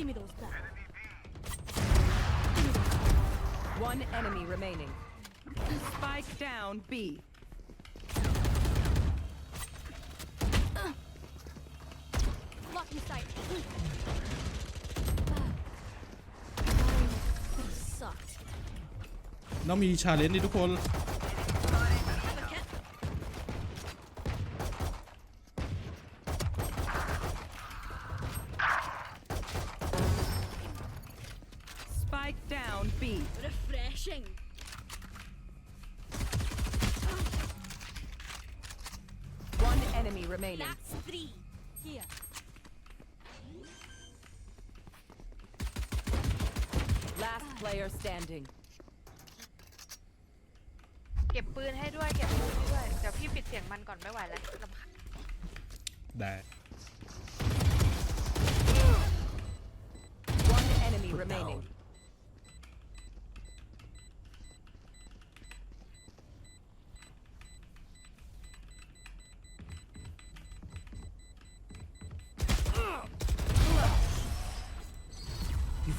Give me those back. One enemy remaining. Spike down B. Lock in sight. This sucked. ต้องมีชาเลนจ์ดิทุกคน Spike down B. Refreshing. One enemy remaining. That's three. Here. Last player standing. เก็บปืนให้ด้วย เก็บปืนให้ด้วย เดี๋ยวพี่ปิดเสียงมันก่อนไม่ไหวแล้วลำพัง ได้ One enemy remaining.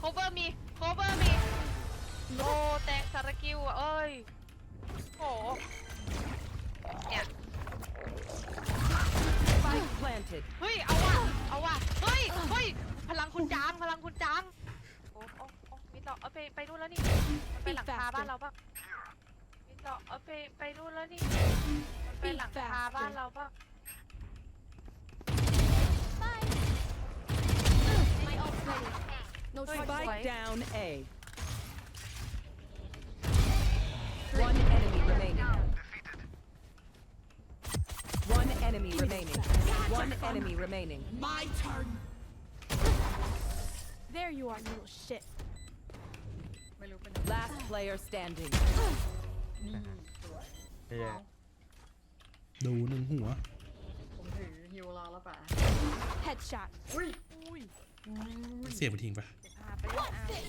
โคเวอร์มีโคเวอร์มีโอ้แตงสารกิวอะเอ้ยโหเนี่ย Spike planted. เฮ้ย เอาว่ะ เอาว่ะ เฮ้ย เฮ้ย พลังคุณจาง พลังคุณจาง โอ้โอ้โอ้มิต่อ เอาไป ไปนู่นแล้วนี่ มันไปหลังคาบ้านเราปะมิต่อ เอาไป ไปนู่นแล้วนี่ มันไปหลังคาบ้านเราปะ No charge. Spike down A. One enemy remaining. One enemy remaining. One enemy remaining. My turn. There you are, you little shit. Last player standing. เฮีย ดูหนึ่งหัว ผมถือฮิวรอแล้วป่ะ Headshot. เสียบไปทิ้งปะ พา ไปเล่นอาวี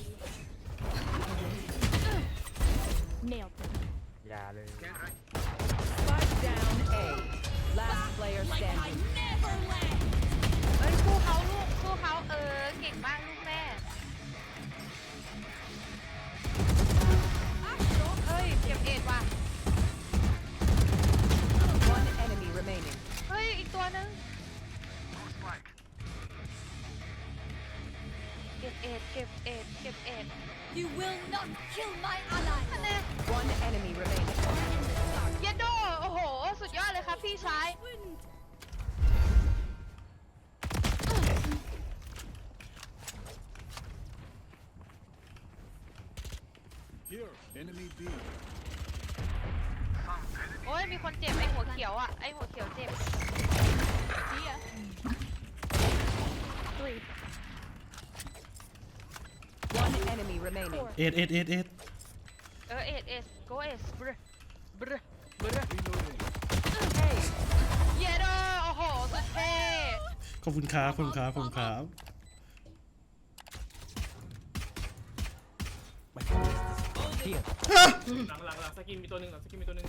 Nailed them. อย่าเลย Spike down A. Last player standing. Never land. เอ้ยคู่เขาลูกคู่เขาเออ เก่งมากลูก เก็บเอ็ดเก็บเอ็ดเก็บเอ็ด You will not kill my ally. แน่ One enemy remaining. เยนโดโอ้โห สุดยอดเลยครับพี่ชายโอ้ย มีคนเจ็บ ไอหัวเขียวอะ ไอหัวเขียวเจ็บ See ya. Three. One enemy remaining. Four. เอ็ดเอ็ดเอ็ดเอ็ดเออเอสเอสโกเอสบรบรบร Hey, เยโดโอ้โหสุดเท่ขอบคุณครับขอบคุณครับขอบคุณครับ My phone is disappeared. Here. หลังหลังหลังสกินมีตัวหนึ่งหลังสกินมีตัวหนึ่ง